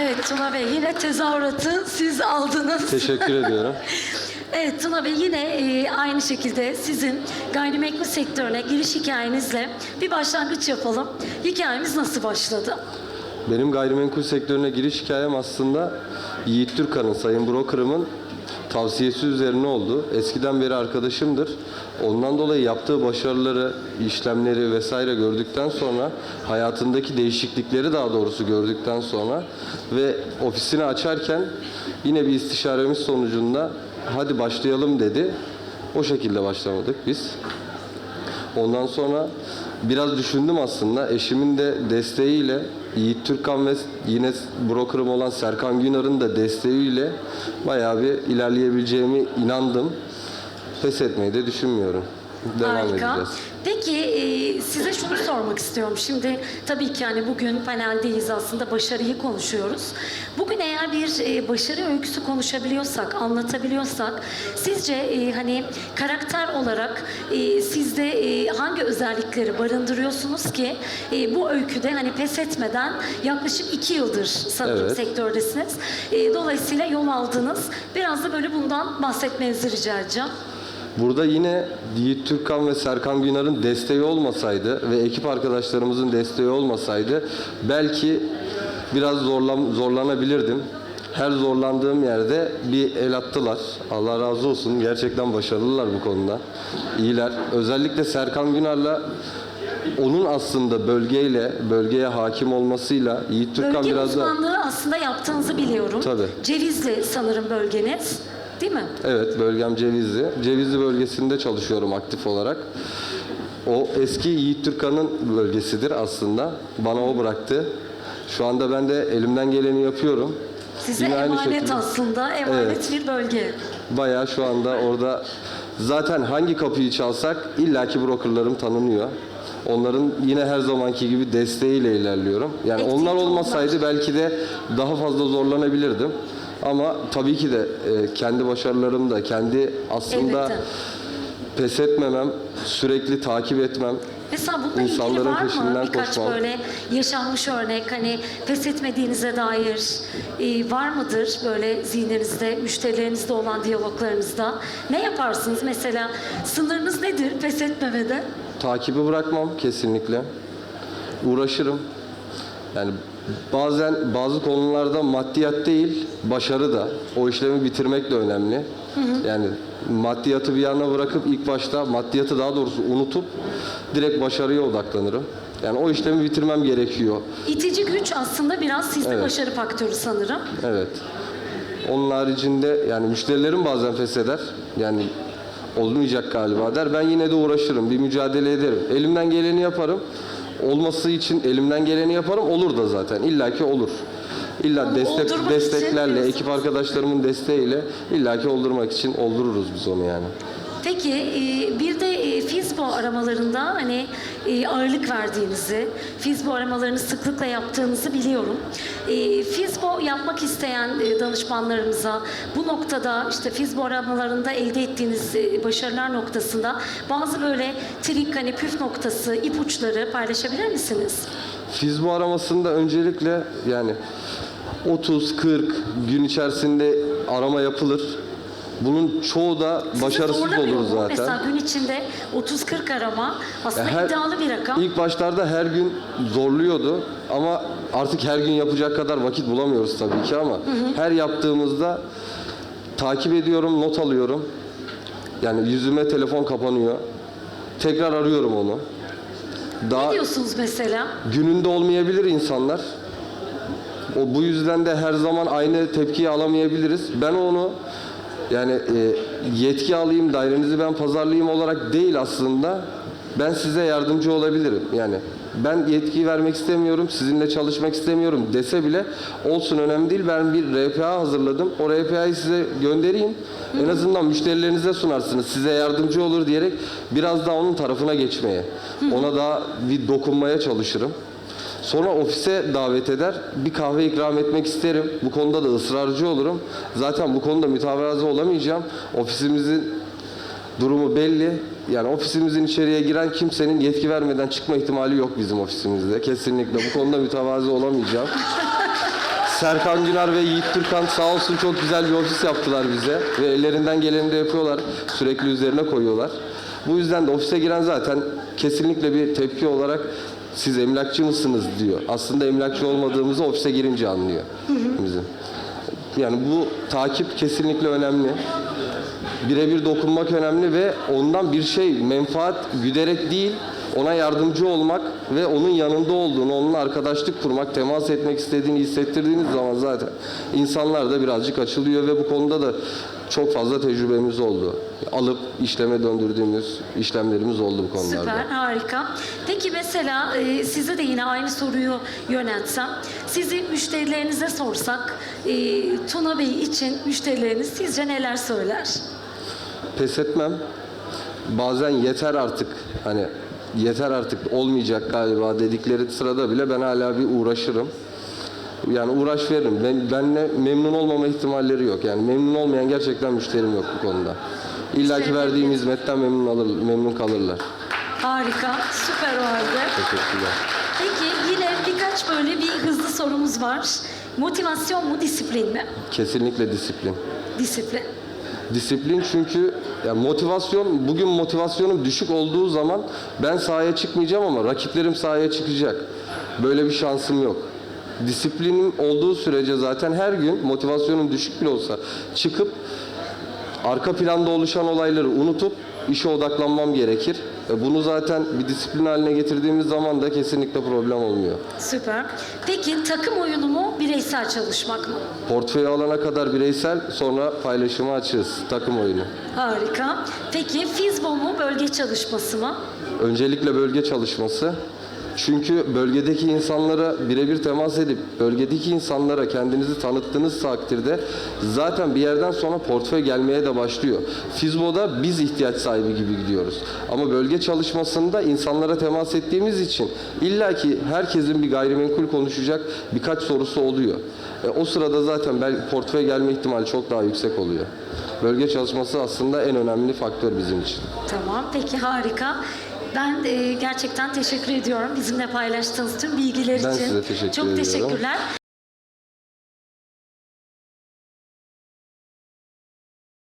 Evet Tuna Bey yine tezahüratı siz aldınız. Teşekkür ediyorum. Evet Tuna Bey yine e, aynı şekilde sizin gayrimenkul sektörüne giriş hikayenizle bir başlangıç yapalım. Hikayemiz nasıl başladı? Benim gayrimenkul sektörüne giriş hikayem aslında Yiğit Türkan'ın, Sayın Broker'ımın tavsiyesi üzerine oldu. Eskiden beri arkadaşımdır. Ondan dolayı yaptığı başarıları, işlemleri vesaire gördükten sonra hayatındaki değişiklikleri daha doğrusu gördükten sonra ve ofisini açarken yine bir istişaremiz sonucunda hadi başlayalım dedi. O şekilde başlamadık biz. Ondan sonra biraz düşündüm aslında. Eşimin de desteğiyle Yiğit Türkan ve yine brokerım olan Serkan Günar'ın da desteğiyle bayağı bir ilerleyebileceğimi inandım. Pes etmeyi de düşünmüyorum. Devam Harika. edeceğiz. Peki e, size şunu sormak istiyorum. Şimdi tabii ki hani bugün paneldeyiz aslında başarıyı konuşuyoruz. Bugün eğer bir e, başarı öyküsü konuşabiliyorsak, anlatabiliyorsak sizce e, hani karakter olarak e, sizde e, hangi özellikleri barındırıyorsunuz ki e, bu öyküde hani pes etmeden yaklaşık iki yıldır sanırım Evet. sektördesiniz. E, dolayısıyla yol aldınız. Biraz da böyle bundan bahsetmenizi rica edeceğim. Burada yine Yiğit Türkan ve Serkan Günar'ın desteği olmasaydı ve ekip arkadaşlarımızın desteği olmasaydı belki biraz zorlan, zorlanabilirdim. Her zorlandığım yerde bir el attılar. Allah razı olsun. Gerçekten başarılılar bu konuda. İyiler. Özellikle Serkan Günar'la onun aslında bölgeyle, bölgeye hakim olmasıyla Yiğit Türkan Bölge biraz da... uzmanlığı aslında yaptığınızı biliyorum. Tabii. Cevizli sanırım bölgeniz. Değil mi? Evet, bölgem Cevizli. Cevizli bölgesinde çalışıyorum aktif olarak. O eski Yiğit Türkan'ın bölgesidir aslında. Bana o bıraktı. Şu anda ben de elimden geleni yapıyorum. Size Yine aynı emanet şekilde. aslında. Emanet Evet. bir bölge. Bayağı şu anda orada zaten hangi kapıyı çalsak illaki brokerlarım tanınıyor. Onların yine her zamanki gibi desteğiyle ilerliyorum. Yani onlar onlar. olmasaydı belki de daha fazla zorlanabilirdim. Ama tabii ki de e, kendi başarılarım da, kendi aslında Elbette. pes etmemem, sürekli takip etmem. Mesela bununla ilgili İnsanların var mı peşinden birkaç koşmam. böyle yaşanmış örnek hani pes etmediğinize dair e, var mıdır böyle zihninizde, müşterilerinizle olan diyaloglarınızda? Ne yaparsınız mesela? Sınırınız nedir pes etmemede? Takibi bırakmam kesinlikle. Uğraşırım. Yani bazen bazı konularda maddiyat değil, başarı da. O işlemi bitirmek de önemli. Yani maddiyatı bir yana bırakıp ilk başta maddiyatı daha doğrusu unutup direkt başarıya odaklanırım. Yani o işlemi bitirmem gerekiyor. İtici güç aslında biraz sizde Evet. başarı faktörü sanırım. Evet. Onun haricinde yani müşterilerim bazen fesheder. Yani olmayacak galiba der. Ben yine de uğraşırım. Bir mücadele ederim. Elimden geleni yaparım. Olması için elimden geleni yaparım. Olur da zaten. İlla ki olur. İlla Onu destek oldurmak için desteklerle, ekip arkadaşlarımın desteğiyle illaki oldurmak için oldururuz biz onu yani. Peki e, bir de e, Fizbo aramalarında hani e, ağırlık verdiğinizi, Fizbo aramalarını sıklıkla yaptığınızı biliyorum. E, Fizbo yapmak isteyen e, danışmanlarımıza bu noktada işte Fizbo aramalarında elde ettiğiniz başarılar noktasında bazı böyle trik hani püf noktası, ipuçları paylaşabilir misiniz? Fizbo aramasında öncelikle yani 30-40 gün içerisinde arama yapılır. Bunun çoğu da başarısız olur mu? zaten. Mesela gün içinde 30-40 arama aslında Her- iddialı bir rakam. İlk başlarda her gün zorluyordu ama artık her gün yapacak kadar vakit bulamıyoruz tabii ki ama her yaptığımızda takip ediyorum, not alıyorum. Yani yüzüme telefon kapanıyor. Tekrar arıyorum onu. Ne Daha diyorsunuz mesela? gününde olmayabilir insanlar. O bu yüzden de her zaman aynı tepkiyi alamayabiliriz. Ben onu yani e, yetki alayım, dairenizi ben pazarlayayım olarak değil aslında. Ben size yardımcı olabilirim. Yani ben yetki vermek istemiyorum, sizinle çalışmak istemiyorum dese bile olsun önemli değil. Ben bir RPA hazırladım. O RPA'yı size göndereyim. En azından müşterilerinize sunarsınız. Size yardımcı olur diyerek biraz daha onun tarafına geçmeye. Ona daha bir dokunmaya çalışırım. Sonra ofise davet eder. Bir kahve ikram etmek isterim. Bu konuda da ısrarcı olurum. Zaten bu konuda mütevazı olamayacağım. Ofisimizin durumu belli. Yani ofisimizin içeriye giren kimsenin yetki vermeden çıkma ihtimali yok bizim ofisimizde. Kesinlikle. Bu konuda mütevazı olamayacağım. Serkan Güner ve Yiğit Türkan sağ olsun çok güzel bir ofis yaptılar bize. Ve ellerinden geleni de yapıyorlar. Sürekli üzerine koyuyorlar. Bu yüzden de ofise giren zaten kesinlikle bir tepki olarak siz emlakçı mısınız diyor. Aslında emlakçı olmadığımızı ofise girince anlıyor bizim. Yani bu takip kesinlikle önemli. Birebir dokunmak önemli ve ondan bir şey menfaat güderek değil, ona yardımcı olmak ve onun yanında olduğunu, onunla arkadaşlık kurmak, temas etmek istediğini hissettirdiğiniz zaman zaten insanlar da birazcık açılıyor ve bu konuda da çok fazla tecrübemiz oldu. Alıp işleme döndürdüğümüz işlemlerimiz oldu bu konularda. Süper, harika. Peki mesela e, size de yine aynı soruyu yöneltsem. Sizi müşterilerinize sorsak, e, Tuna Bey için müşterileriniz sizce neler söyler? pes etmem. Bazen yeter artık hani yeter artık olmayacak galiba dedikleri sırada bile ben hala bir uğraşırım. Yani uğraş veririm. Ben, benle memnun olmama ihtimalleri yok. Yani memnun olmayan gerçekten müşterim yok bu konuda. İlla ki verdiğim hizmetten memnun alır, memnun kalırlar. Harika, süper o halde. Teşekkürler. Peki yine birkaç böyle bir hızlı sorumuz var. Motivasyon mu, disiplin mi? Kesinlikle disiplin. Disiplin. Disiplin çünkü yani motivasyon bugün motivasyonum düşük olduğu zaman ben sahaya çıkmayacağım ama rakiplerim sahaya çıkacak. Böyle bir şansım yok. Disiplinim olduğu sürece zaten her gün motivasyonum düşük bile olsa çıkıp arka planda oluşan olayları unutup işe odaklanmam gerekir. E Bunu zaten bir disiplin haline getirdiğimiz zaman da kesinlikle problem olmuyor. Süper. Peki takım oyunu mu, bireysel çalışmak mı? Portföyü alana kadar bireysel sonra paylaşıma açığız. Takım oyunu. Harika. Peki Fizbo mu, bölge çalışması mı? Öncelikle bölge çalışması. Çünkü bölgedeki insanlara birebir temas edip bölgedeki insanlara kendinizi tanıttığınız takdirde zaten bir yerden sonra portföy gelmeye de başlıyor. Fizbo'da biz ihtiyaç sahibi gibi gidiyoruz. Ama bölge çalışmasında insanlara temas ettiğimiz için illaki herkesin bir gayrimenkul konuşacak birkaç sorusu oluyor. E, o sırada zaten bel- portföy gelme ihtimali çok daha yüksek oluyor. Bölge çalışması aslında en önemli faktör bizim için. Tamam, peki harika. Ben e, gerçekten teşekkür ediyorum bizimle paylaştığınız tüm bilgiler Ben için. size teşekkür Çok ediyorum. teşekkürler.